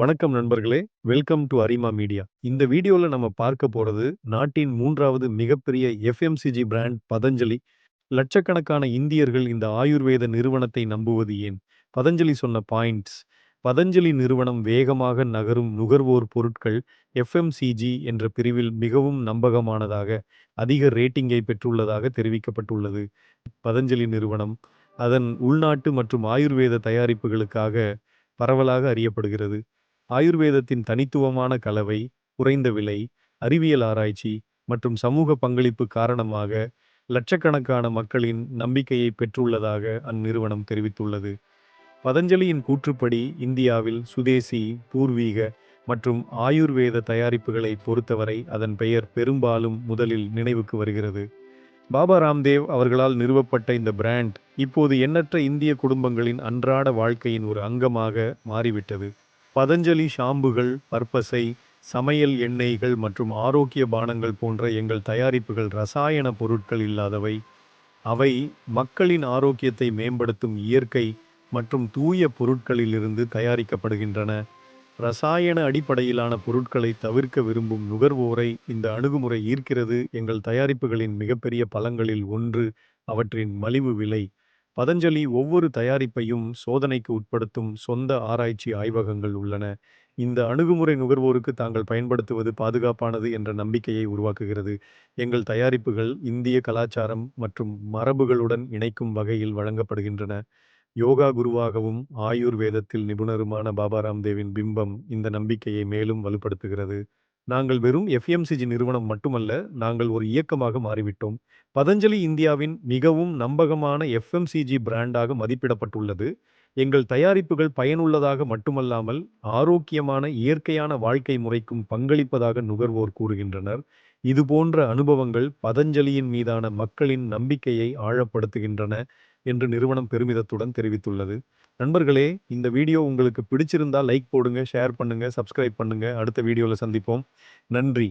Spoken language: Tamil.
வணக்கம் நண்பர்களே வெல்கம் டு அரிமா மீடியா இந்த வீடியோவில் நம்ம பார்க்க போறது நாட்டின் மூன்றாவது மிகப்பெரிய எஃப்எம்சிஜி பிராண்ட் பதஞ்சலி. லட்சக்கணக்கான இந்தியர்கள் இந்த ஆயுர்வேத நிறுவனத்தை நம்புவது ஏன்? பதஞ்சலி சொன்ன பாயிண்ட்ஸ் பதஞ்சலி நிறுவனம் வேகமாக நகரும் நுகர்வோர் பொருட்கள் எஃப்எம்சிஜி என்ற பிரிவில் மிகவும் நம்பகமானதாக அதிக ரேட்டிங்கை பெற்றுள்ளதாக தெரிவிக்கப்பட்டுள்ளது. பதஞ்சலி நிறுவனம் அதன் உள்நாட்டு மற்றும் ஆயுர்வேத தயாரிப்புகளுக்காக பரவலாக அறியப்படுகிறது. ஆயுர்வேதத்தின் தனித்துவமான கலவை குறைந்த விலை அறிவியல் ஆராய்ச்சி மற்றும் சமூக பங்களிப்பு காரணமாக லட்சக்கணக்கான மக்களின் நம்பிக்கையை பெற்றுள்ளதாக அந்நிறுவனம் தெரிவித்துள்ளது. பதஞ்சலியின் கூற்றுப்படி இந்தியாவில் சுதேசி பூர்வீக மற்றும் ஆயுர்வேத தயாரிப்புகளை பொறுத்தவரை அதன் பெயர் பெரும்பாலும் முதலில் நினைவுக்கு வருகிறது. பாபா ராம்தேவ் அவர்களால் நிறுவப்பட்ட இந்த பிராண்ட் இப்போது எண்ணற்ற இந்திய குடும்பங்களின் அன்றாட வாழ்க்கையின் ஒரு அங்கமாக மாறிவிட்டது. பதஞ்சலி ஷாம்புகள் பற்பசை சமையல் எண்ணெய்கள் மற்றும் ஆரோக்கிய பானங்கள் போன்ற எங்கள் தயாரிப்புகள் ரசாயன பொருட்கள் இல்லாதவை. அவை மக்களின் ஆரோக்கியத்தை மேம்படுத்தும் இயற்கை மற்றும் தூய பொருட்களிலிருந்து தயாரிக்கப்படுகின்றன. ரசாயன அடிப்படையிலான பொருட்களை தவிர்க்க விரும்பும் நுகர்வோரை இந்த அணுகுமுறை ஈர்க்கிறது. எங்கள் தயாரிப்புகளின் மிகப்பெரிய பலங்களில் ஒன்று அவற்றின் மலிவு விலை. பதஞ்சலி ஒவ்வொரு தயாரிப்பையும் சோதனைக்கு உட்படுத்தும் சொந்த ஆராய்ச்சி ஆய்வகங்கள் உள்ளன. இந்த அணுகுமுறை நுகர்வோருக்கு தாங்கள் பயன்படுத்துவது பாதுகாப்பானது என்ற நம்பிக்கையை உருவாக்குகிறது. எங்கள் தயாரிப்புகள் இந்திய கலாச்சாரம் மற்றும் மரபுகளுடன் இணைக்கும் வகையில் வழங்கப்படுகின்றன. யோகா குருவாகவும் ஆயுர்வேதத்தில் நிபுணருமான பாபா ராம்தேவின் பிம்பம் இந்த நம்பிக்கையை மேலும் வலுப்படுத்துகிறது. நாங்கள் வெறும் எஃப்எம்சிஜி நிறுவனம் மட்டுமல்ல நாங்கள் ஒரு இயக்கமாக மாறிவிட்டோம். பதஞ்சலி இந்தியாவின் மிகவும் நம்பகமான எஃப்எம்சிஜி பிராண்டாக மதிப்பிடப்பட்டுள்ளது. எங்கள் தயாரிப்புகள் பயனுள்ளதாக மட்டுமல்லாமல் ஆரோக்கியமான இயற்கையான வாழ்க்கை முறைக்கும் பங்களிப்பதாக நுகர்வோர் கூறுகின்றனர். இதுபோன்ற அனுபவங்கள் பதஞ்சலியின் மீதான மக்களின் நம்பிக்கையை ஆழப்படுத்துகின்றன என்று நிறுவனம் பெருமிதத்துடன் தெரிவித்துள்ளது. நண்பர்களே இந்த வீடியோ உங்களுக்கு பிடிச்சிருந்தா லைக் போடுங்க ஷேர் பண்ணுங்க சப்ஸ்கிரைப் பண்ணுங்க. அடுத்த வீடியோவில் சந்திப்போம். நன்றி.